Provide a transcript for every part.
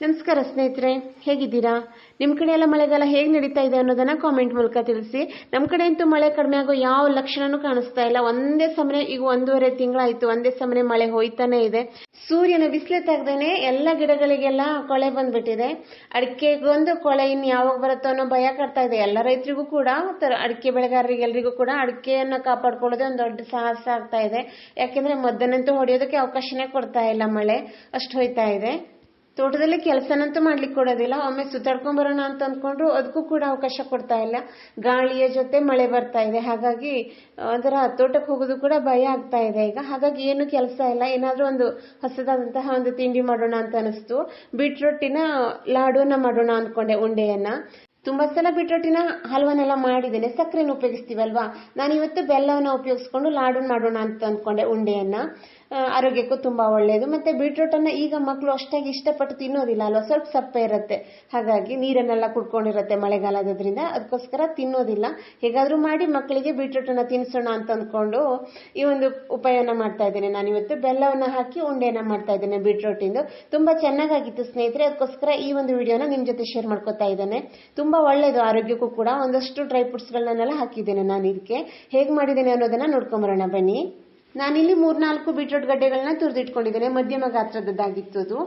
ನಮಸ್ಕಾರ ಸ್ನೇಹಿತರೆ, ಹೇಗಿದ್ದೀರಾ? ನಿಮ್ಮ ಕಡೆ ಎಲ್ಲ ಮಳೆಗಾಲ ಹೇಗೆ ನಡೀತಾ ಇದೆ ಅನ್ನೋದನ್ನ ಕಾಮೆಂಟ್ ಮೂಲಕ ತಿಳಿಸಿ. ನಮ್ಮ ಕಡೆ ಅಂತೂ ಮಳೆ ಕಡಿಮೆ ಆಗೋ ಯಾವ ಲಕ್ಷಣನೂ ಕಾಣಿಸ್ತಾ ಇಲ್ಲ. ಒಂದೇ ಸಮನೆ ಈಗ ಒಂದೂವರೆ ತಿಂಗಳಾಯಿತು. ಒಂದೇ ಸಮನೆ ಮಳೆ ಹೋಯ್ತಾನೆ ಇದೆ. ಸೂರ್ಯನ ಬಿಸಿಲು ತೆಗ್ದೇನೆ ಎಲ್ಲ ಗಿಡಗಳಿಗೆಲ್ಲ ಕೊಳೆ ಬಂದ್ಬಿಟ್ಟಿದೆ. ಅಡಿಕೆಗೊಂದು ಕೊಳೆ ಇನ್ನು ಯಾವಾಗ ಬರುತ್ತೋ ಅನ್ನೋ ಭಯ ಕಾಡ್ತಾ ಇದೆ. ಎಲ್ಲ ರೈತರಿಗೂ ಕೂಡ ಅಡಿಕೆ ಬೆಳೆಗಾರರಿಗೆಲ್ಲರಿಗೂ ಕೂಡ ಅಡಿಕೆಯನ್ನು ಕಾಪಾಡ್ಕೊಳ್ಳೋದೇ ಒಂದು ದೊಡ್ಡ ಸಾಹಸ ಆಗ್ತಾ ಇದೆ. ಯಾಕೆಂದ್ರೆ ಮದ್ದನ್ನಂತೂ ಹೊಡೆಯೋದಕ್ಕೆ ಅವಕಾಶನೇ ಕೊಡ್ತಾ ಇಲ್ಲ ಮಳೆ. ಅಷ್ಟು ಹೋಯ್ತಾ ಇದೆ. ತೋಟದಲ್ಲಿ ಕೆಲಸನಂತೂ ಮಾಡ್ಲಿಕ್ಕೆ ಕೊಡೋದಿಲ್ಲ. ಒಮ್ಮೆ ಸುತ್ತಾಡ್ಕೊಂಡ್ ಬರೋಣ ಅಂತ ಅಂದ್ಕೊಂಡ್ರು ಅದಕ್ಕೂ ಕೂಡ ಅವಕಾಶ ಕೊಡ್ತಾ ಇಲ್ಲ. ಗಾಳಿಯ ಜೊತೆ ಮಳೆ ಬರ್ತಾ ಇದೆ. ಹಾಗಾಗಿ ಒಂಥರ ತೋಟಕ್ಕೆ ಹೋಗೋದು ಕೂಡ ಭಯ ಆಗ್ತಾ ಇದೆ ಈಗ. ಹಾಗಾಗಿ ಏನು ಕೆಲಸ ಇಲ್ಲ. ಏನಾದ್ರೂ ಒಂದು ಹೊಸದಾದಂತಹ ಒಂದು ತಿಂಡಿ ಮಾಡೋಣ ಅಂತ ಅನಿಸ್ತು. ಬೀಟ್ರೊಟ್ಟಿನ ಲಾಡುವನ್ನ ಮಾಡೋಣ ಅನ್ಕೊಂಡೆ ಉಂಡೆಯನ್ನ. ತುಂಬಾ ಸಲ ಬೀಟ್ರೊಟ್ಟಿನ ಹಲ್ವನೆಲ್ಲ ಮಾಡಿದ್ದೇನೆ. ಸಕ್ಕರೆನ ಉಪಯೋಗಿಸ್ತೀವಲ್ವಾ? ನಾನು ಇವತ್ತು ಬೆಲ್ಲವನ್ನ ಉಪಯೋಗಿಸ್ಕೊಂಡು ಲಾಡು ಮಾಡೋಣ ಅಂತ ಅಂದ್ಕೊಂಡೆ ಉಂಡೆಯನ್ನ. ಆರೋಗ್ಯಕ್ಕೂ ತುಂಬಾ ಒಳ್ಳೆಯದು ಮತ್ತೆ ಬೀಟ್ರೂಟ್ ಅನ್ನ ಈಗ ಮಕ್ಕಳು ಅಷ್ಟಾಗಿ ಇಷ್ಟಪಟ್ಟು ತಿನ್ನೋದಿಲ್ಲ ಅಲ್ವಾ? ಸ್ವಲ್ಪ ಸಪ್ಪೆ ಇರುತ್ತೆ. ಹಾಗಾಗಿ ನೀರನ್ನೆಲ್ಲ ಕುಡ್ಕೊಂಡಿರುತ್ತೆ ಮಳೆಗಾಲದ್ರಿಂದ ಅದಕ್ಕೋಸ್ಕರ ತಿನ್ನೋದಿಲ್ಲ. ಹೇಗಾದ್ರೂ ಮಾಡಿ ಮಕ್ಕಳಿಗೆ ಬೀಟ್ರೂಟ್ ಅನ್ನ ತಿನ್ಸೋಣ ಅಂತ ಅಂದ್ಕೊಂಡು ಈ ಒಂದು ಉಪಾಯನ ಮಾಡ್ತಾ ಇದ್ದೇನೆ. ನಾನು ಇವತ್ತು ಬೆಲ್ಲವನ್ನ ಹಾಕಿ ಉಂಡೆಯನ್ನ ಮಾಡ್ತಾ ಇದ್ದೇನೆ ಬೀಟ್ರೂಟ್ ಇಂದು ತುಂಬಾ ಚೆನ್ನಾಗಾಗಿತ್ತು ಸ್ನೇಹಿತರೆ. ಅದಕ್ಕೋಸ್ಕರ ಈ ಒಂದು ವಿಡಿಯೋನ ನಿಮ್ ಜೊತೆ ಶೇರ್ ಮಾಡ್ಕೊತಾ ಇದ್ದೇನೆ. ತುಂಬಾ ಒಳ್ಳೇದು ಆರೋಗ್ಯಕ್ಕೂ ಕೂಡ. ಒಂದಷ್ಟು ಡ್ರೈ ಫ್ರೂಟ್ಸ್ ಗಳನ್ನೆಲ್ಲ ಹಾಕಿದ್ದೇನೆ ನಾನು ಇದಕ್ಕೆ. ಹೇಗ್ ಮಾಡಿದ್ದೇನೆ ಅನ್ನೋದನ್ನ ನೋಡ್ಕೊಂಬರೋಣ. ಬನ್ನಿ. ನಾನಿಲ್ಲಿ ಮೂರ್ನಾಲ್ಕು ಬೀಟ್ರೂಟ್ ಗಡ್ಡೆಗಳನ್ನ ತುರಿದಿಟ್ಕೊಂಡಿದ್ದೇನೆ. ಮಧ್ಯಮ ಗಾತ್ರದ್ದಾಗಿತ್ತು ಅದು.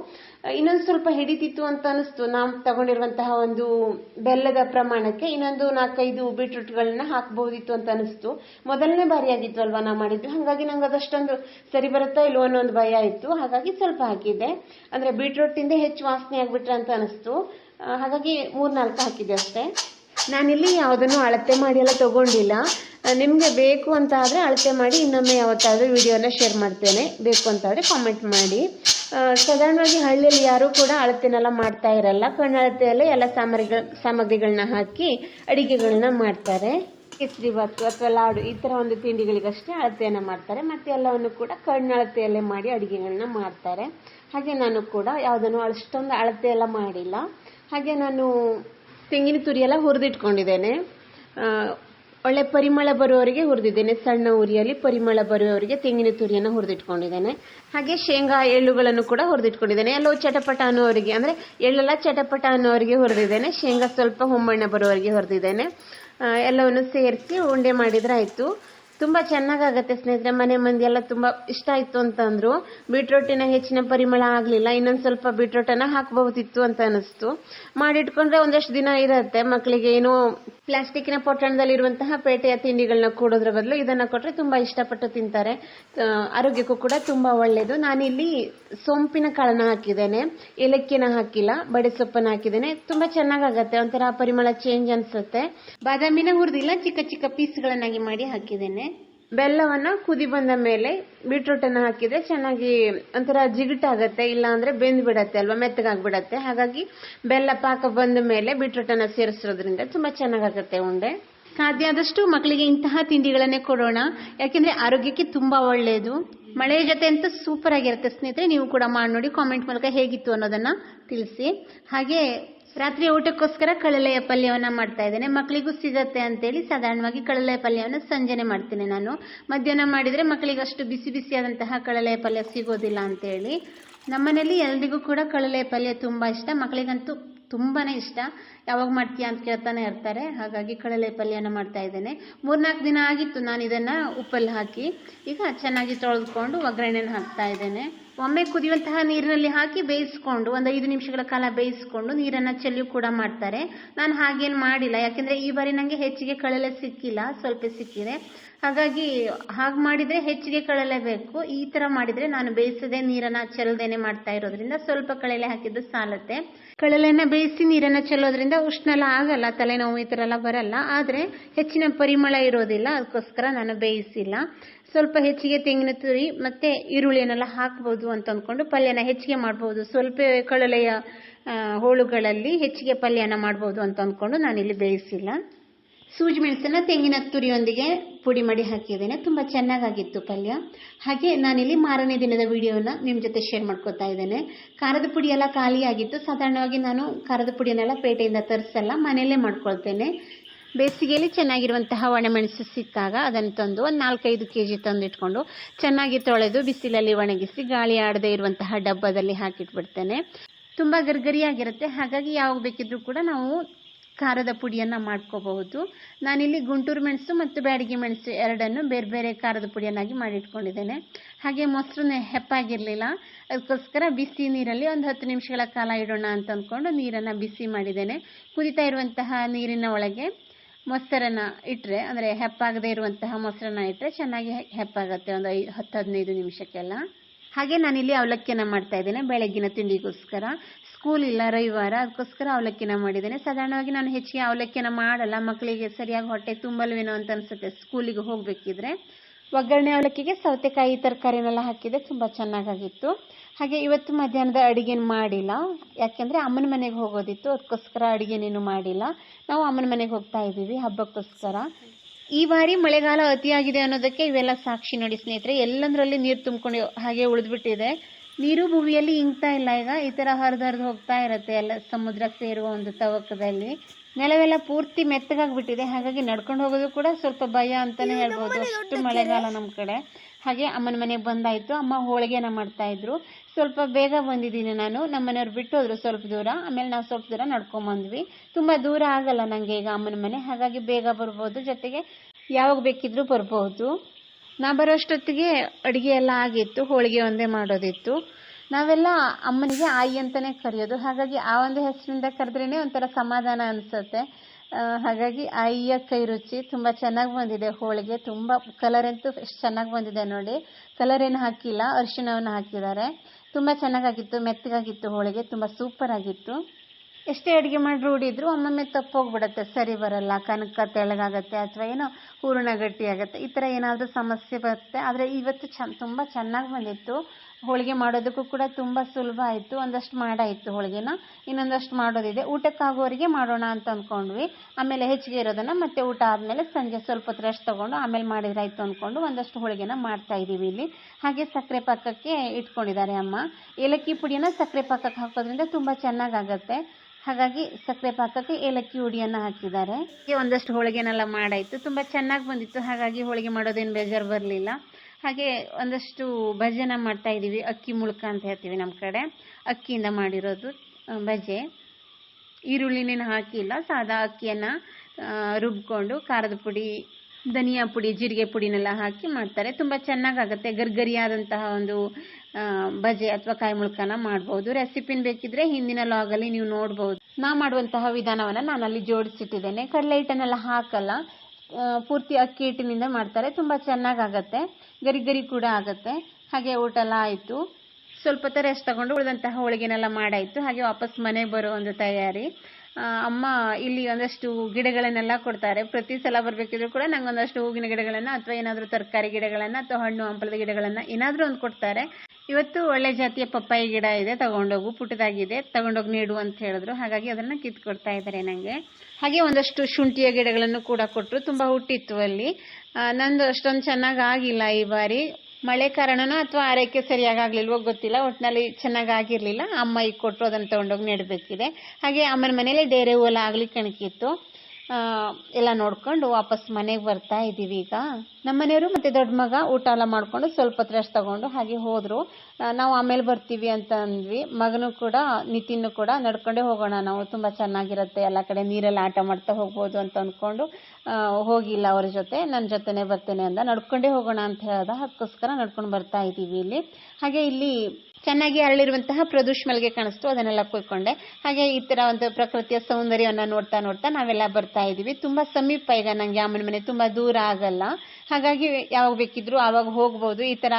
ಇನ್ನೊಂದು ಸ್ವಲ್ಪ ಹಿಡಿತಿತ್ತು ಅಂತ ಅನಿಸ್ತು. ನಾವು ತಗೊಂಡಿರುವಂತಹ ಒಂದು ಬೆಲ್ಲದ ಪ್ರಮಾಣಕ್ಕೆ ಇನ್ನೊಂದು ನಾಲ್ಕೈದು ಬೀಟ್ರೂಟ್ಗಳನ್ನ ಹಾಕಬಹುದಿತ್ತು ಅಂತ ಅನಿಸ್ತು. ಮೊದಲನೇ ಬಾರಿ ಆಗಿತ್ತು ಅಲ್ವಾ ನಾ ಮಾಡಿದ್ದು. ಹಾಗಾಗಿ ನಂಗೆ ಅದಷ್ಟೊಂದು ಸರಿ ಬರುತ್ತಾ ಇಲ್ವೋ ಅನ್ನೋ ಒಂದು ಭಯ ಇತ್ತು. ಹಾಗಾಗಿ ಸ್ವಲ್ಪ ಹಾಕಿದ್ದೆ. ಅಂದ್ರೆ ಬೀಟ್ರೂಟ್ ತಿಂದೆ ಹೆಚ್ಚು ವಾಸನೆ ಆಗ್ಬಿಟ್ರೆ ಅಂತ ಅನಿಸ್ತು. ಹಾಗಾಗಿ ಮೂರ್ನಾಲ್ಕು ಹಾಕಿದೆ ಅಷ್ಟೇ. ನಾನಿಲ್ಲಿ ಯಾವುದನ್ನು ಅಳತೆ ಮಾಡಿ ಎಲ್ಲ ತಗೊಂಡಿಲ್ಲ. ನಿಮಗೆ ಬೇಕು ಅಂತ ಆದರೆ ಅಳತೆ ಮಾಡಿ ಇನ್ನೊಮ್ಮೆ ಯಾವತ್ತಾದರೂ ವಿಡಿಯೋನ ಶೇರ್ ಮಾಡ್ತೇನೆ. ಬೇಕು ಅಂತಾದರೆ ಕಾಮೆಂಟ್ ಮಾಡಿ. ಸಾಧಾರಣವಾಗಿ ಹಳ್ಳಿಯಲ್ಲಿ ಯಾರೂ ಕೂಡ ಅಳತೆನೆಲ್ಲ ಮಾಡ್ತಾ ಇರಲ್ಲ. ಕಣ್ಣಳತೆಯಲ್ಲೇ ಎಲ್ಲ ಸಾಮಗ್ರಿಗಳ ಸಾಮಗ್ರಿಗಳನ್ನ ಹಾಕಿ ಅಡಿಗೆಗಳನ್ನ ಮಾಡ್ತಾರೆ. ಕೇಸರಿ ಬಾತು ಅಥವಾ ಲಾಡು, ಈ ಥರ ಒಂದು ತಿಂಡಿಗಳಿಗಷ್ಟೇ ಅಳತೆಯನ್ನು ಮಾಡ್ತಾರೆ. ಮತ್ತೆ ಎಲ್ಲವನ್ನು ಕೂಡ ಕಣ್ಣಳತೆಯಲ್ಲೇ ಮಾಡಿ ಅಡಿಗೆಗಳನ್ನ ಮಾಡ್ತಾರೆ. ಹಾಗೆ ನಾನು ಕೂಡ ಯಾವುದನ್ನು ಅಷ್ಟೊಂದು ಅಳತೆ ಎಲ್ಲ ಮಾಡಿಲ್ಲ. ಹಾಗೆ ನಾನು ತೆಂಗಿನ ತುರಿಯೆಲ್ಲ ಹುರಿದಿಟ್ಕೊಂಡಿದ್ದೇನೆ. ಒಳ್ಳೆ ಪರಿಮಳ ಬರುವವರಿಗೆ ಹುರಿದಿದ್ದೇನೆ. ಸಣ್ಣ ಉರಿಯಲ್ಲಿ ಪರಿಮಳ ಬರುವವರಿಗೆ ತೆಂಗಿನ ತುರಿಯನ್ನು ಹುರಿದಿಟ್ಕೊಂಡಿದ್ದೇನೆ. ಹಾಗೆ ಶೇಂಗಾ ಎಳ್ಳುಗಳನ್ನು ಕೂಡ ಹುರಿದಿಟ್ಕೊಂಡಿದ್ದೇನೆ. ಎಲ್ಲೋ ಚಟಪಟ ಅನ್ನೋರಿಗೆ, ಅಂದರೆ ಎಳ್ಳೆಲ್ಲ ಚಟಪಟ ಅನ್ನೋರಿಗೆ ಹುರಿದಿದ್ದೇನೆ. ಶೇಂಗಾ ಸ್ವಲ್ಪ ಹೊಂಬಣ್ಣ ಬರೋವರಿಗೆ ಹುರಿದಿದ್ದೇನೆ. ಎಲ್ಲವನ್ನು ಸೇರಿಸಿ ಉಂಡೆ ಮಾಡಿದರೆ ಆಯ್ತು. ತುಂಬಾ ಚೆನ್ನಾಗಾಗತ್ತೆ ಸ್ನೇಹಿತರೆ. ಮನೆ ಮಂದಿ ಎಲ್ಲ ತುಂಬಾ ಇಷ್ಟ ಆಯ್ತು ಅಂತಂದ್ರು. ಬೀಟ್ರೋಟಿನ ಹೆಚ್ಚಿನ ಪರಿಮಳ ಆಗ್ಲಿಲ್ಲ. ಇನ್ನೊಂದ್ ಸ್ವಲ್ಪ ಬೀಟ್ರೋಟನ್ನ ಹಾಕಬಹುದಿತ್ತು ಅಂತ ಅನಿಸ್ತು. ಮಾಡಿಟ್ಕೊಂಡ್ರೆ ಒಂದಷ್ಟು ದಿನ ಇರುತ್ತೆ. ಮಕ್ಕಳಿಗೆ ಏನು ಪ್ಲಾಸ್ಟಿಕ್ನ ಪೊಟ್ಟಣದಲ್ಲಿರುವಂತಹ ಪೇಟೆಯ ತಿಂಡಿಗಳನ್ನ ಕೊಡೋದ್ರ ಬದಲು ಇದನ್ನ ಕೊಟ್ರೆ ತುಂಬಾ ಇಷ್ಟಪಟ್ಟು ತಿಂತಾರೆ. ಆರೋಗ್ಯಕ್ಕೂ ಕೂಡ ತುಂಬಾ ಒಳ್ಳೇದು. ನಾನಿಲ್ಲಿ ಸೋಂಪಿನ ಕಾಳನ್ನ ಹಾಕಿದ್ದೇನೆ. ಏಲಕ್ಕಿನ ಹಾಕಿಲ್ಲ. ಬಡೆ ಸೊಪ್ಪನ್ನ ಹಾಕಿದ್ದೇನೆ. ತುಂಬಾ ಚೆನ್ನಾಗಾಗತ್ತೆ. ಒಂಥರ ಪರಿಮಳ ಚೇಂಜ್ ಅನ್ಸುತ್ತೆ. ಬಾದಾಮಿನ ಹುರಿದಿಲ್ಲ. ಚಿಕ್ಕ ಚಿಕ್ಕ ಪೀಸ್ಗಳನ್ನಾಗಿ ಮಾಡಿ ಹಾಕಿದ್ದೇನೆ. ಬೆಲ್ಲವನ್ನ ಕುದಿ ಬಂದ ಮೇಲೆ ಬೀಟ್ರೂಟ್ ಅನ್ನ ಹಾಕಿದ್ರೆ ಚೆನ್ನಾಗಿ ಒಂಥರ ಜಿಗುಟಾಗತ್ತೆ ಇಲ್ಲ ಅಂದ್ರೆ ಬೆಂದ್ ಬಿಡತ್ತೆ ಅಲ್ವಾ, ಮೆತ್ತಗಾಗ್ಬಿಡತ್ತೆ. ಹಾಗಾಗಿ ಬೆಲ್ಲ ಪಾಕ ಬಂದ ಮೇಲೆ ಬೀಟ್ರೂಟ್ ಅನ್ನ ಸೇರಿಸೋದ್ರಿಂದ ತುಂಬಾ ಚೆನ್ನಾಗಾಗತ್ತೆ ಉಂಡೆ. ಸಾಧ್ಯ ಆದಷ್ಟು ಮಕ್ಕಳಿಗೆ ಇಂತಹ ತಿಂಡಿಗಳನ್ನೇ ಕೊಡೋಣ. ಯಾಕೆಂದ್ರೆ ಆರೋಗ್ಯಕ್ಕೆ ತುಂಬಾ ಒಳ್ಳೆಯದು ಮಳೆ ಜೊತೆ ಅಂತ ಸೂಪರ್ ಆಗಿರುತ್ತೆ ಸ್ನೇಹಿತರೆ, ನೀವು ಕೂಡ ಮಾಡಿ ನೋಡಿ ಕಾಮೆಂಟ್ ಮೂಲಕ ಹೇಗಿತ್ತು ಅನ್ನೋದನ್ನ ತಿಳಿಸಿ. ಹಾಗೆ ರಾತ್ರಿ ಊಟಕ್ಕೋಸ್ಕರ ಕಳಲೆಯ ಪಲ್ಯವನ್ನ ಮಾಡ್ತಾ ಇದ್ದೇನೆ. ಮಕ್ಕಳಿಗೂ ಸಿಗತ್ತೆ ಅಂತೇಳಿ ಸಾಧಾರಣವಾಗಿ ಕಳಲೆಯ ಪಲ್ಯವನ್ನು ಸಂಜೆನೆ ಮಾಡ್ತೇನೆ ನಾನು. ಮಧ್ಯಾಹ್ನ ಮಾಡಿದ್ರೆ ಮಕ್ಕಳಿಗೆ ಅಷ್ಟು ಬಿಸಿ ಬಿಸಿಯಾದಂತಹ ಕಳಲೆಯ ಪಲ್ಯ ಸಿಗೋದಿಲ್ಲ ಅಂತೇಳಿ. ನಮ್ಮನೇಲಿ ಎಲ್ರಿಗೂ ಕೂಡ ಕಳಲೆಯ ಪಲ್ಯ ತುಂಬಾ ಇಷ್ಟ. ಮಕ್ಕಳಿಗಂತೂ ತುಂಬಾನೇ ಇಷ್ಟ. ಯಾವಾಗ ಮಾಡ್ತೀಯಾ ಅಂತ ಕೇಳ್ತಾನೆ ಇರ್ತಾರೆ. ಹಾಗಾಗಿ ಕಳಲೆ ಪಲ್ಯನ ಮಾಡ್ತಾ ಇದ್ದೇನೆ. ಮೂರ್ನಾಲ್ಕು ದಿನ ಆಗಿತ್ತು ನಾನು ಇದನ್ನ ಉಪ್ಪಲ್ಲಿ ಹಾಕಿ. ಈಗ ಚೆನ್ನಾಗಿ ತೊಳೆದುಕೊಂಡು ಒಗ್ಗರಣೆನ ಹಾಕ್ತಾ ಇದ್ದೇನೆ. ಒಮ್ಮೆ ಕುದಿಯುವಂತಹ ನೀರಿನಲ್ಲಿ ಹಾಕಿ ಬೇಯಿಸ್ಕೊಂಡು ಒಂದು ಐದು ನಿಮಿಷಗಳ ಕಾಲ ಬೇಯಿಸ್ಕೊಂಡು ನೀರನ್ನ ಚೆಲ್ಲಿಯೂ ಕೂಡ ಮಾಡ್ತಾರೆ. ನಾನು ಹಾಗೇನು ಮಾಡಿಲ್ಲ. ಯಾಕೆಂದರೆ ಈ ಬಾರಿ ನನಗೆ ಹೆಚ್ಚಿಗೆ ಕಳಲೆ ಸಿಕ್ಕಿಲ್ಲ, ಸ್ವಲ್ಪ ಸಿಕ್ಕಿದೆ. ಹಾಗಾಗಿ ಹಾಗೆ ಮಾಡಿದ್ರೆ ಹೆಚ್ಚಿಗೆ ಕಳಲೆ ಬೇಕು. ಈ ತರ ಮಾಡಿದ್ರೆ ನಾನು ಬೇಯಿಸದೆ ನೀರನ್ನ ಚೆಲ್ಲದೇನೆ ಮಾಡ್ತಾ ಇರೋದ್ರಿಂದ ಸ್ವಲ್ಪ ಕಳಲೆ ಹಾಕಿದ್ದು ಸಾಲತ್ತೆ. ಕಳಲೆನ ಬೇಯಿಸಿ ನೀರನ್ನ ಚೆಲ್ಲೋದ್ರಿಂದ ಉಷ್ಣ ಎಲ್ಲ ಆಗಲ್ಲ, ತಲೆನೋವು ಈ ಥರ ಎಲ್ಲ ಬರಲ್ಲ. ಆದ್ರೆ ಹೆಚ್ಚಿನ ಪರಿಮಳ ಇರೋದಿಲ್ಲ. ಅದಕ್ಕೋಸ್ಕರ ನಾನು ಬೇಯಿಸಿಲ್ಲ. ಸ್ವಲ್ಪ ಹೆಚ್ಚಿಗೆ ತೆಂಗಿನ ತುರಿ ಮತ್ತೆ ಈರುಳ್ಳಿಯನ್ನೆಲ್ಲ ಹಾಕ್ಬೋದು ಅಂತ ಅಂದ್ಕೊಂಡು ಪಲ್ಯನ ಹೆಚ್ಚಿಗೆ ಮಾಡ್ಬೋದು. ಸ್ವಲ್ಪ ಕಳಲೆಯ ಹೋಳುಗಳಲ್ಲಿ ಹೆಚ್ಚಿಗೆ ಪಲ್ಯನ ಮಾಡ್ಬೋದು ಅಂತ ಅಂದ್ಕೊಂಡು ನಾನಿಲ್ಲಿ ಬೇಯಿಸಿಲ್ಲ. ಸೂಜಿ ಮೆಣಸನ್ನ ತೆಂಗಿನ ತುರಿಯೊಂದಿಗೆ ಪುಡಿ ಮಾಡಿ ಹಾಕಿದ್ದೇನೆ. ತುಂಬಾ ಚೆನ್ನಾಗಾಗಿತ್ತು ಪಲ್ಯ. ಹಾಗೆ ನಾನಿಲ್ಲಿ ಮಾರನೇ ದಿನದ ವಿಡಿಯೋನ ನಿಮ್ಮ ಜೊತೆ ಶೇರ್ ಮಾಡ್ಕೊತಾ ಇದ್ದೇನೆ. ಖಾರದ ಪುಡಿ ಎಲ್ಲ ಖಾಲಿಯಾಗಿತ್ತು. ಸಾಧಾರಣವಾಗಿ ನಾನು ಖಾರದ ಪುಡಿಯನ್ನೆಲ್ಲ ಪೇಟೆಯಿಂದ ತರಿಸಲ್ಲ, ಮನೆಯಲ್ಲೇ ಮಾಡ್ಕೊಳ್ತೇನೆ. ಬೇಸಿಗೆಯಲ್ಲಿ ಚೆನ್ನಾಗಿರುವಂತಹ ಒಣಮೆಣಸು ಸಿಕ್ಕಾಗ ಅದನ್ನು ತಂದು ಒಂದು ನಾಲ್ಕೈದು ಕೆ ಜಿ ತಂದಿಟ್ಕೊಂಡು ಚೆನ್ನಾಗಿ ತೊಳೆದು ಬಿಸಿಲಲ್ಲಿ ಒಣಗಿಸಿ ಗಾಳಿ ಆಡದೇ ಇರುವಂತಹ ಡಬ್ಬದಲ್ಲಿ ಹಾಕಿಟ್ಬಿಡ್ತೇನೆ. ತುಂಬ ಗರ್ಗರಿಯಾಗಿರುತ್ತೆ. ಹಾಗಾಗಿ ಯಾವಾಗ ಬೇಕಿದ್ರೂ ಕೂಡ ನಾವು ಖಾರದ ಪುಡಿಯನ್ನು ಮಾಡ್ಕೋಬಹುದು. ನಾನಿಲ್ಲಿ ಗುಂಟೂರು ಮೆಣಸು ಮತ್ತು ಬ್ಯಾಡಗಿ ಮೆಣಸು ಎರಡನ್ನು ಬೇರೆ ಬೇರೆ ಖಾರದ ಪುಡಿಯನ್ನಾಗಿ ಮಾಡಿಟ್ಕೊಂಡಿದ್ದೇನೆ. ಹಾಗೆ ಮೊಸರನ್ನ ಹೆಪ್ಪಾಗಿರಲಿಲ್ಲ. ಅದಕ್ಕೋಸ್ಕರ ಬಿಸಿ ನೀರಲ್ಲಿ ಒಂದು ಹತ್ತು ನಿಮಿಷಗಳ ಕಾಲ ಇಡೋಣ ಅಂತ ಅಂದ್ಕೊಂಡು ನೀರನ್ನು ಬಿಸಿ ಮಾಡಿದ್ದೇನೆ. ಕುದಿತಾ ಇರುವಂತಹ ನೀರಿನ ಒಳಗೆ ಮೊಸರನ್ನು ಇಟ್ಟರೆ ಅಂದರೆ ಹೆಪ್ಪಾಗದೇ ಇರುವಂತಹ ಮೊಸರನ್ನ ಇಟ್ಟರೆ ಚೆನ್ನಾಗಿ ಹೆಪ್ಪಾಗುತ್ತೆ, ಒಂದು ಐ, ಹತ್ತು, ಹದಿನೈದು ನಿಮಿಷಕ್ಕೆಲ್ಲ. ಹಾಗೆ ನಾನಿಲ್ಲಿ ಅವಲಕ್ಕಿಯನ್ನು ಮಾಡ್ತಾ ಇದ್ದೇನೆ, ಬೆಳಗ್ಗಿನ ತಿಂಡಿಗೋಸ್ಕರ. ಸ್ಕೂಲ್ ಇಲ್ಲ, ರವಿವಾರ, ಅದಕ್ಕೋಸ್ಕರ ಅವಲಕ್ಕಿನ ಮಾಡಿದ್ದೇನೆ. ಸಾಧಾರಣವಾಗಿ ನಾನು ಹೆಚ್ಚಿಗೆ ಅವಲಕ್ಕಿನ ಮಾಡಲ್ಲ, ಮಕ್ಕಳಿಗೆ ಸರಿಯಾಗಿ ಹೊಟ್ಟೆ ತುಂಬಲ್ವೇನೋ ಅಂತ ಅನ್ಸುತ್ತೆ. ಸ್ಕೂಲಿಗೆ ಹೋಗಬೇಕಿದ್ರೆ ಒಗ್ಗರಣೆ ಅವಲಕ್ಕಿಗೆ ಸೌತೆಕಾಯಿ ತರಕಾರಿನೆಲ್ಲ ಹಾಕಿದೆ ತುಂಬ ಚೆನ್ನಾಗಾಗಿತ್ತು. ಹಾಗೆ ಇವತ್ತು ಮಧ್ಯಾಹ್ನದ ಅಡುಗೆನ ಮಾಡಿಲ್ಲ. ಯಾಕೆಂದರೆ ಅಮ್ಮನ ಮನೆಗೆ ಹೋಗೋದಿತ್ತು. ಅದಕ್ಕೋಸ್ಕರ ಅಡುಗೆನೇನು ಮಾಡಿಲ್ಲ. ನಾವು ಅಮ್ಮನ ಮನೆಗೆ ಹೋಗ್ತಾ ಇದ್ದೀವಿ ಹಬ್ಬಕ್ಕೋಸ್ಕರ. ಈ ಬಾರಿ ಮಳೆಗಾಲ ಅತಿಯಾಗಿದೆ ಅನ್ನೋದಕ್ಕೆ ಇವೆಲ್ಲ ಸಾಕ್ಷಿ ನೋಡಿ ಸ್ನೇಹಿತರೆ. ಎಲ್ಲಂದ್ರಲ್ಲಿ ನೀರು ತುಂಬಿಕೊಂಡು ಹಾಗೆ ಉಳಿದ್ಬಿಟ್ಟಿದೆ. ನೀರು ಭೂಮಿಯಲ್ಲಿ ಇಂಗ್ತಾ ಇಲ್ಲ. ಈಗ ಈ ಥರ ಹರಿದು ಹರಿದು ಹೋಗ್ತಾ ಇರುತ್ತೆ ಎಲ್ಲ ಸಮುದ್ರ ಸೇರುವ ಒಂದು ತವಕದಲ್ಲಿ. ನೆಲವೆಲ್ಲ ಪೂರ್ತಿ ಮೆತ್ತಗಾಗ್ಬಿಟ್ಟಿದೆ. ಹಾಗಾಗಿ ನಡ್ಕೊಂಡು ಹೋಗೋದು ಕೂಡ ಸ್ವಲ್ಪ ಭಯ ಅಂತಾನೆ ಹೇಳ್ಬೋದು. ಅಷ್ಟು ಮಳೆಗಾಲ ನಮ್ಮ ಕಡೆ. ಹಾಗೆ ಅಮ್ಮನ ಮನೆಗೆ ಬಂದಾಯ್ತು. ಅಮ್ಮ ಹೋಳಿಗೆನ ಮಾಡ್ತಾ ಇದ್ರು. ಸ್ವಲ್ಪ ಬೇಗ ಬಂದಿದ್ದೀನಿ ನಾನು. ನಮ್ಮ ಮನೆಯವ್ರು ಬಿಟ್ಟು ಹೋದ್ರು ಸ್ವಲ್ಪ ದೂರ. ಆಮೇಲೆ ನಾವು ಸ್ವಲ್ಪ ದೂರ ನಡ್ಕೊಂಬಂದ್ವಿ ತುಂಬ ದೂರ ಆಗಲ್ಲ ನನಗೆ ಈಗ ಅಮ್ಮನ ಮನೆ. ಹಾಗಾಗಿ ಬೇಗ ಬರ್ಬೋದು. ಜೊತೆಗೆ ಯಾವಾಗ ಬೇಕಿದ್ರೂ ಬರ್ಬೋದು. ನಾ ಬರೋಷ್ಟೊತ್ತಿಗೆ ಅಡುಗೆ ಎಲ್ಲ ಆಗಿತ್ತು. ಹೋಳಿಗೆ ಒಂದೇ ಮಾಡೋದಿತ್ತು. ನಾವೆಲ್ಲ ಅಮ್ಮನಿಗೆ ಆಯಿ ಅಂತಲೇ ಕರೆಯೋದು. ಹಾಗಾಗಿ ಆ ಒಂದು ಹೆಸರಿಂದ ಕರೆದ್ರೇ ಒಂಥರ ಸಮಾಧಾನ ಅನಿಸುತ್ತೆ. ಹಾಗಾಗಿ ಆಯಿಯ ಕೈ ರುಚಿ ತುಂಬ ಚೆನ್ನಾಗಿ ಬಂದಿದೆ ಹೋಳಿಗೆ. ತುಂಬ ಕಲರ್ ಅಂತೂ ಎಷ್ಟು ಚೆನ್ನಾಗಿ ಬಂದಿದೆ ನೋಡಿ. ಕಲರ್ ಏನು ಹಾಕಿಲ್ಲ, ಅರಿಶಿಣವನ್ನು ಹಾಕಿದ್ದಾರೆ. ತುಂಬ ಚೆನ್ನಾಗಾಗಿತ್ತು, ಮೆತ್ತಗಾಗಿತ್ತು ಹೋಳಿಗೆ, ತುಂಬ ಸೂಪರ್ ಆಗಿತ್ತು. ಎಷ್ಟೇ ಅಡುಗೆ ಮಾಡಿ ರೂಢಿದ್ರು ಒಮ್ಮೊಮ್ಮೆ ತಪ್ಪೋಗ್ಬಿಡತ್ತೆ, ಸರಿ ಬರಲ್ಲ, ಕನಕ, ತೆಳಗಾಗತ್ತೆ ಅಥವಾ ಏನೋ ಹೂರಣ ಗಟ್ಟಿ ಆಗುತ್ತೆ, ಈ ಥರ ಏನಾದರೂ ಸಮಸ್ಯೆ ಬರುತ್ತೆ. ಆದರೆ ಇವತ್ತು ಚೆನ್ನ ತುಂಬ ಚೆನ್ನಾಗಿ ಬಂದಿತ್ತು. ಹೋಳಿಗೆ ಮಾಡೋದಕ್ಕೂ ಕೂಡ ತುಂಬ ಸುಲಭ ಆಯಿತು. ಒಂದಷ್ಟು ಮಾಡಾಯಿತು ಹೋಳಿಗೆನ. ಇನ್ನೊಂದಷ್ಟು ಮಾಡೋದಿದೆ. ಊಟಕ್ಕಾಗೋರಿಗೆ ಮಾಡೋಣ ಅಂತ ಅಂದ್ಕೊಂಡ್ವಿ ಆಮೇಲೆ ಹೆಚ್ಚಿಗೆ ಇರೋದನ್ನು ಮತ್ತೆ ಊಟ ಆದಮೇಲೆ ಸಂಜೆ ಸ್ವಲ್ಪ ಹೊತ್ತು ರೆಸ್ಟ್ ತೊಗೊಂಡು ಆಮೇಲೆ ಮಾಡಿದ್ರಾಯ್ತು ಅಂದ್ಕೊಂಡು ಒಂದಷ್ಟು ಹೋಳಿಗೆನ ಮಾಡ್ತಾ ಇದ್ದೀವಿ ಇಲ್ಲಿ. ಹಾಗೆ ಸಕ್ಕರೆ ಪಾಕಕ್ಕೆ ಇಟ್ಕೊಂಡಿದ್ದಾರೆ ಅಮ್ಮ. ಏಲಕ್ಕಿ ಪುಡಿಯನ್ನು ಸಕ್ಕರೆ ಪಾಕಕ್ಕೆ ಹಾಕೋದ್ರಿಂದ ತುಂಬ ಚೆನ್ನಾಗಾಗತ್ತೆ. ಹಾಗಾಗಿ ಸಕ್ಕರೆ ಪಾಕಕ್ಕೆ ಏಲಕ್ಕಿ ಹುಡಿಯನ್ನು ಹಾಕಿದ್ದಾರೆ. ಒಂದಷ್ಟು ಹೋಳಿಗೆನೆಲ್ಲ ಮಾಡಾಯಿತು. ತುಂಬ ಚೆನ್ನಾಗಿ ಬಂದಿತ್ತು. ಹಾಗಾಗಿ ಹೋಳಿಗೆ ಮಾಡೋದೇನು ಬೇಜಾರು ಬರಲಿಲ್ಲ. ಹಾಗೆ ಒಂದಷ್ಟು ಭಜನೆ ಮಾಡ್ತಾ ಇದ್ದೀವಿ ಅಕ್ಕಿ ಮುಳ್ಕ ಅಂತ ಹೇಳ್ತೀವಿ ನಮ್ಮ ಕಡೆ. ಅಕ್ಕಿಯಿಂದ ಮಾಡಿರೋದು ಬಜೆ ಈರುಳ್ಳಿನೇನು ಹಾಕಿಲ್ಲ, ಸಾದಾ ಅಕ್ಕಿಯನ್ನು ರುಬ್ಕೊಂಡು ಖಾರದ ಪುಡಿ, ಧನಿಯಾ ಪುಡಿ, ಜೀರಿಗೆ ಪುಡಿನೆಲ್ಲ ಹಾಕಿ ಮಾಡ್ತಾರೆ. ತುಂಬ ಚೆನ್ನಾಗಾಗುತ್ತೆ, ಗರ್ಗರಿಯಾದಂತಹ ಒಂದು ಬಜೆ ಅಥವಾ ಕಾಯಿ ಮುಳ್ಕನ ಮಾಡ್ಬೋದು. ರೆಸಿಪಿನ ಬೇಕಿದ್ರೆ ಹಿಂದಿನ ಲಾಗಲ್ಲಿ ನೀವು ನೋಡ್ಬೋದು. ನಾ ಮಾಡುವಂತಹ ವಿಧಾನವನ್ನು ನಾನು ಅಲ್ಲಿ ಜೋಡಿಸಿಟ್ಟಿದ್ದೇನೆ. ಕಡಲೆ ಹಿಟ್ಟನ್ನೆಲ್ಲ ಹಾಕಲ್ಲ ಪೂರ್ತಿ ಅಕ್ಕಿ ಹಿಟ್ಟಿನಿಂದ ಮಾಡ್ತಾರೆ. ತುಂಬ ಚೆನ್ನಾಗಾಗತ್ತೆ. ಗರಿ ಗರಿ ಕೂಡ ಆಗುತ್ತೆ. ಹಾಗೆ ಊಟ ಎಲ್ಲ ಆಯಿತು. ಸ್ವಲ್ಪ ಹೊತ್ತು ರೆಸ್ಟ್ ತಗೊಂಡು ಉಳಿದಂತಹ ಹೋಳಿಗೆನೆಲ್ಲ ಮಾಡಾಯಿತು. ಹಾಗೆ ವಾಪಸ್ ಮನೆಗೆ ಬರೋ ಒಂದು ತಯಾರಿ. ಅಮ್ಮ ಇಲ್ಲಿ ಒಂದಷ್ಟು ಗಿಡಗಳನ್ನೆಲ್ಲ ಕೊಡ್ತಾರೆ. ಪ್ರತಿ ಸಲ ಬರ್ಬೇಕಿದ್ರು ಕೂಡ ನಂಗೆ ಒಂದಷ್ಟು ಹೂವಿನ ಗಿಡಗಳನ್ನು ಅಥವಾ ಏನಾದರೂ ತರಕಾರಿ ಗಿಡಗಳನ್ನು ಅಥವಾ ಹಣ್ಣು ಹಂಪಲದ ಗಿಡಗಳನ್ನು ಏನಾದರೂ ಒಂದು ಕೊಡ್ತಾರೆ. ಇವತ್ತು ಒಳ್ಳೆ ಜಾತಿಯ ಪಪ್ಪಾಯಿ ಗಿಡ ಇದೆ, ತಗೊಂಡೋಗು, ಪುಟ್ಟದಾಗಿದೆ, ತಗೊಂಡೋಗಿ ನೀಡು ಅಂತ ಹೇಳಿದ್ರು. ಹಾಗಾಗಿ ಅದನ್ನು ಕಿತ್ಕೊಡ್ತಾ ಇದ್ದಾರೆ ನನಗೆ ಹಾಗೆ ಒಂದಷ್ಟು ಶುಂಠಿಯ ಗಿಡಗಳನ್ನು ಕೂಡ ಕೊಟ್ಟರು ತುಂಬ ಹುಟ್ಟಿತ್ತು ಅಲ್ಲಿ. ನಂದು ಅಷ್ಟೊಂದು ಚೆನ್ನಾಗಿ ಆಗಿಲ್ಲ ಈ ಬಾರಿ. ಮಳೆ ಕಾರಣನೋ ಅಥವಾ ಆರೈಕೆ ಸರಿಯಾಗಿ ಆಗ್ಲಿಲ್ವೋ ಗೊತ್ತಿಲ್ಲ. ಒಟ್ಟಿನಲ್ಲಿ ಚೆನ್ನಾಗಿ ಆಗಿರಲಿಲ್ಲ ಅಮ್ಮ ಈಗ ಕೊಟ್ಟರು, ಅದನ್ನು ತೊಗೊಂಡೋಗಿ ನೆಡಬೇಕಿದೆ. ಹಾಗೆ ಅಮ್ಮನ ಮನೇಲಿ ಡೇರೆ ಹೂವೆಲ್ಲ ಆಗಲಿ ಕಣಕಿತ್ತು. ಎಲ್ಲ ನೋಡ್ಕೊಂಡು ವಾಪಸ್ ಮನೆಗೆ ಬರ್ತಾ ಇದ್ದೀವಿ ಈಗ. ನಮ್ಮ ಮನೆಯವರು ಮತ್ತೆ ದೊಡ್ಡ ಮಗ ಊಟ ಎಲ್ಲ ಮಾಡ್ಕೊಂಡು ಸ್ವಲ್ಪ ಹೊತ್ತು ರೆಸ್ಟ್ ತಗೊಂಡು ಹಾಗೆ ಹೋದ್ರು. ನಾವು ಆಮೇಲೆ ಬರ್ತೀವಿ ಅಂತ ಅಂದ್ವಿ. ಮಗನು ಕೂಡ, ನಿತಿನ್ನು ಕೂಡ ನಡ್ಕೊಂಡೇ ಹೋಗೋಣ. ನಾವು ತುಂಬ ಚೆನ್ನಾಗಿರುತ್ತೆ. ಎಲ್ಲ ಕಡೆ ನೀರಲ್ಲಿ ಆಟ ಮಾಡ್ತಾ ಹೋಗ್ಬೋದು ಅಂತ ಅಂದ್ಕೊಂಡು ಹೋಗಿಲ್ಲ ಅವ್ರ ಜೊತೆ. ನನ್ನ ಜೊತೆನೇ ಬರ್ತೇನೆ ಅಂದ ನಡ್ಕೊಂಡೇ ಹೋಗೋಣ ಅಂತ ಹೇಳ್ದ. ಅದಕ್ಕೋಸ್ಕರ ನಡ್ಕೊಂಡು ಬರ್ತಾ ಇದ್ದೀವಿ ಇಲ್ಲಿ. ಹಾಗೆ ಇಲ್ಲಿ ಚೆನ್ನಾಗಿ ಅರಳಿರುವಂತಹ ಪ್ರದೂಷ್ ಮಲ್ಲಿಗೆ ಕಾಣಿಸ್ತು, ಅದನ್ನೆಲ್ಲ ಕೊಯ್ಕೊಂಡೆ ಹಾಗೆ ಈ ತರ ಒಂದು ಪ್ರಕೃತಿಯ ಸೌಂದರ್ಯವನ್ನ ನೋಡ್ತಾ ನೋಡ್ತಾ ನಾವೆಲ್ಲ ಬರ್ತಾ ಇದೀವಿ ತುಂಬಾ ಸಮೀಪ ಈಗ ನಂಗೆ ಅಮ್ಮನ ಮನೆ ತುಂಬಾ ದೂರ ಆಗಲ್ಲ. ಹಾಗಾಗಿ ಯಾವಾಗ ಬೇಕಿದ್ರು ಆವಾಗ ಹೋಗ್ಬೋದು. ಈ ತರ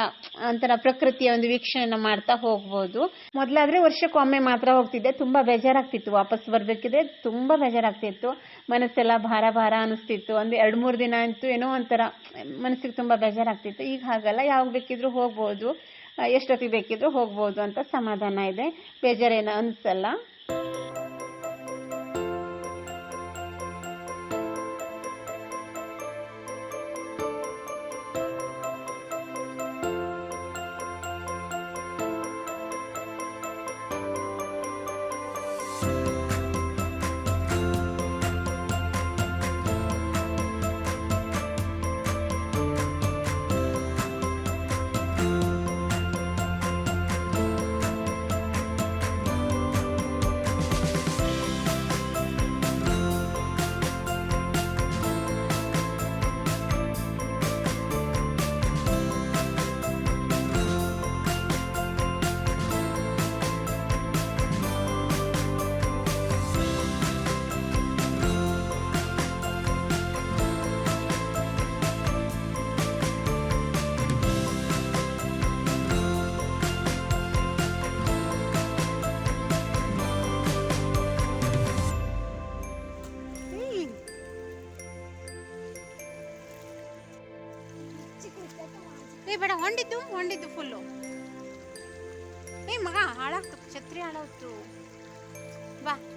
ಒಂಥರ ಪ್ರಕೃತಿಯ ಒಂದು ವೀಕ್ಷಣೆ ಮಾಡ್ತಾ ಹೋಗ್ಬೋದು. ಮೊದಲಾದ್ರೆ ವರ್ಷಕ್ಕೊಮ್ಮೆ ಮಾತ್ರ ಹೋಗ್ತಿದ್ದೆ. ತುಂಬಾ ಬೇಜಾರಾಗ್ತಿತ್ತು. ವಾಪಸ್ ಬರ್ಬೇಕಿದ್ರೆ ತುಂಬಾ ಬೇಜಾರಾಗ್ತಿತ್ತು. ಮನಸ್ಸೆಲ್ಲ ಭಾರ ಭಾರ ಅನಿಸ್ತಿತ್ತು. ಒಂದು ಎರಡು ಮೂರು ದಿನ ಅಂತೂ ಏನೋ ಒಂಥರ ಮನಸ್ಸಿಗೆ ತುಂಬಾ ಬೇಜಾರಾಗ್ತಿತ್ತು. ಈಗ ಹಾಗಲ್ಲ. ಯಾವಾಗ ಬೇಕಿದ್ರು ಹೋಗ್ಬೋದು. ಎಷ್ಟೊತ್ತಿಗೆ ಬೇಕಿದ್ರು ಹೋಗ್ಬೋದು ಅಂತ ಸಮಾಧಾನ ಇದೆ. ಬೇಜಾರೇನು ಅನ್ಸಲ್ಲ. ಬೇಡ ಹೊಂಡಿದ್ದು ಹೊಂಡಿದ್ದು ಫುಲ್ಲು ಏ ಮಗ ಹಾಳಾಗ್ತು ಛತ್ರಿ ಹಾಳಾಗ್ತು. ಬಾ.